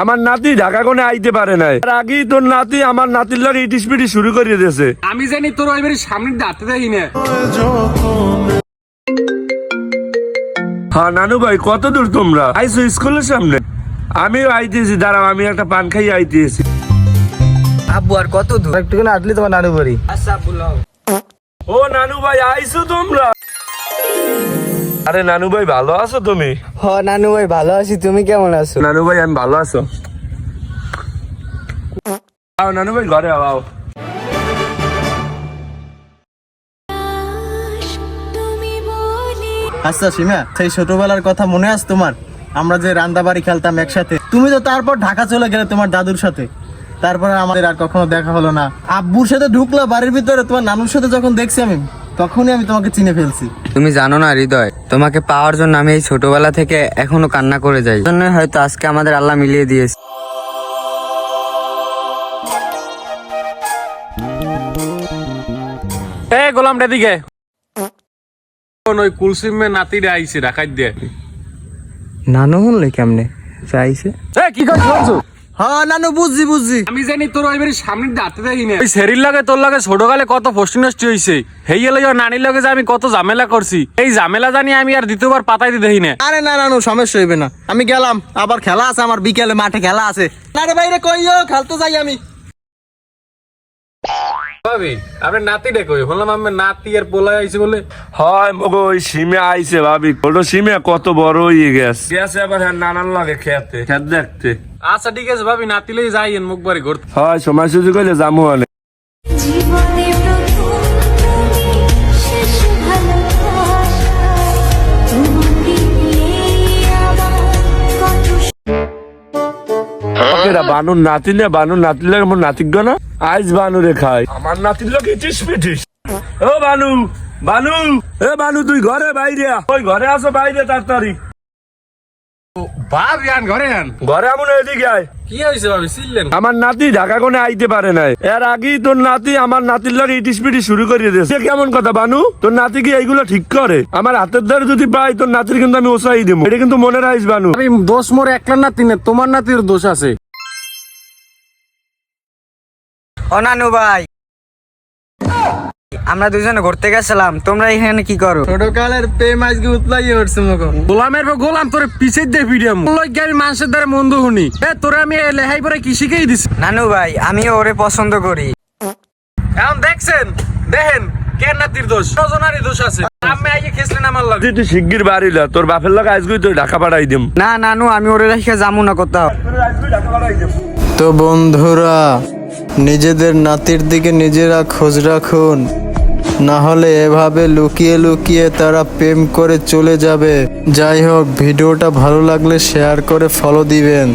আমার নাতি ঢাকা কোনে আইতে পারে নাই। আর আগেই তোর নাতি আমার নাতির লাগে ইটিস পিটিস শুরু করিয়ে দিয়েছে। আমি জানি তোর ওই বাড়ির সামনে দাঁতে দেখি না হ্যাঁ নানু ভাই কত দূর তোমরা? আইসো স্কুলের সামনে। আমিও আইতেছি দাঁড়াও আমি একটা পান খাই আইতেছি। আব্বু আর কত দূর? একটুখানি আটলি তোমার নানু বাড়ি। আচ্ছা আব্বু ও নানু ভাই আইসো তোমরা। আরে নানু ভাই ভালো আছো তুমি? হ নানু ভাই ভালো আছি। তুমি কেমন আছো? নানু ভাই আমি ভালো আছো। আও নানু ভাই ঘরে আও আও। আচ্ছা সীমা সেই ছোটবেলার কথা মনে আছে তোমার? আমরা যে রান্দা বাড়ি খেলতাম একসাথে। তুমি তো তারপর ঢাকা চলে গেলে তোমার দাদুর সাথে। তারপরে আমাদের আর কখনো দেখা হলো না। আব্বুর সাথে ঢুকলো বাড়ির ভিতরে তোমার নানুর সাথে যখন দেখছি আমি তখনই আমি তোমাকে চিনে ফেলছি। তুমি জানো না হৃদয় তোমাকে পাওয়ার জন্য আমি এই ছোটবেলা থেকে এখনও কান্না করে যাই। জন্য হয়তো আজকে আমাদের আল্লাহ মিলিয়ে দিয়েছে। এ গোলাম রে দিকে। ওই কুলসিমে নাতিরে আইছে ঢাকাই দিয়ে। নানু হলে কেমনে? চাইছে এ কি কর শুনছো হ্যাঁ নানু বুঝছি বুঝছি। আমি জানি তোর ওই বাড়ির সামনে দাঁতে দেখি না ওই সেরির লাগে তোর লাগে ছোটকালে কত ফষ্টি নষ্টি হয়েছে হেই লাগে নানির লাগে যে আমি কত ঝামেলা করছি। এই ঝামেলা জানি আমি আর দ্বিতীয়বার পাতাইতে দেখি না। আরে না নানু সমস্যা হইবে না। আমি গেলাম আবার খেলা আছে আমার বিকেলে মাঠে খেলা আছে। না রে বাইরে কইও খেলতে যাই আমি। ভাবি আপনার নাতি দেখো বললাম আমার নাতি আর পোলাই আইছে বলে। হয় মগো ওই সিমে আইছে ভাবি। ওটা সিমে কত বড় হয়ে গেছে গেছে আবার হ্যাঁ নানার লাগে খেতে খেত দেখতে। আচ্ছা ঠিক আছে ভাবি নাতিলেই যাইয়েন মুখ বাড়ি ঘুরতে। হয় সময় সুযোগ হইলে জামু অনেক কত বানুর নাতি না বানুর নাতির লাগে মোর নাতিক না? আইস বানুরে খাই। আমার নাতির লোক ইটিস পিটিস। ও বানু বানু এ বানু তুই ঘরে বাইরে ওই ঘরে আসো বাইরে তাড়াতাড়ি। ভাবি ঘরে আন। এদিকে আয়। কি হয়েছে ভাবি চিনলেন আমার নাতি ঢাকা কোনে আইতে পারে নাই। এর আগেই তোর নাতি আমার নাতির লাগে ইটিস পিটিস শুরু করিয়ে দিয়েছে। কেমন কথা বানু? তোর নাতি কি এইগুলো ঠিক করে? আমার হাতের দ্বারা যদি পাই তোর নাতির কিন্তু আমি ওসাই দেবো। এটা কিন্তু মনে রাখিস বানু। আমি দোষ মোর একলা নাতি না তোমার নাতির দোষ আছে। ও নানু ভাই। আমরা দুজনে ঘুরতে গেছিলাম তোমরা এখানে কি করো? ছোটকালের প্রেম আজকে উতলাই উঠছে মগো গোলামের পর গোলাম তোরে পিছে দে ভিডিও লইকে আমি মানুষের দ্বারা মন্দ শুনি এ তোরে আমি লেহাই পরে কি শিখেই দিছি? নানু ভাই আমিও ওরে পছন্দ করি। এখন দেখছেন দেখেন নাতির দোষ? দোষ আছে। আমি তুই তুই শিগগির বাড়ি লা তোর বাপের লাগে আজকে তুই ঢাকা পাঠাই দিম। না নানু আমি ওরে রেখে যাব না কোথাও। তো বন্ধুরা নিজেদের নাতির দিকে নিজেরা খোঁজ রাখুন। না হলে এভাবে লুকিয়ে লুকিয়ে তারা প্রেম করে চলে যাবে। যাই হোক, ভিডিওটা ভালো লাগলে শেয়ার করে ফলো দিবেন।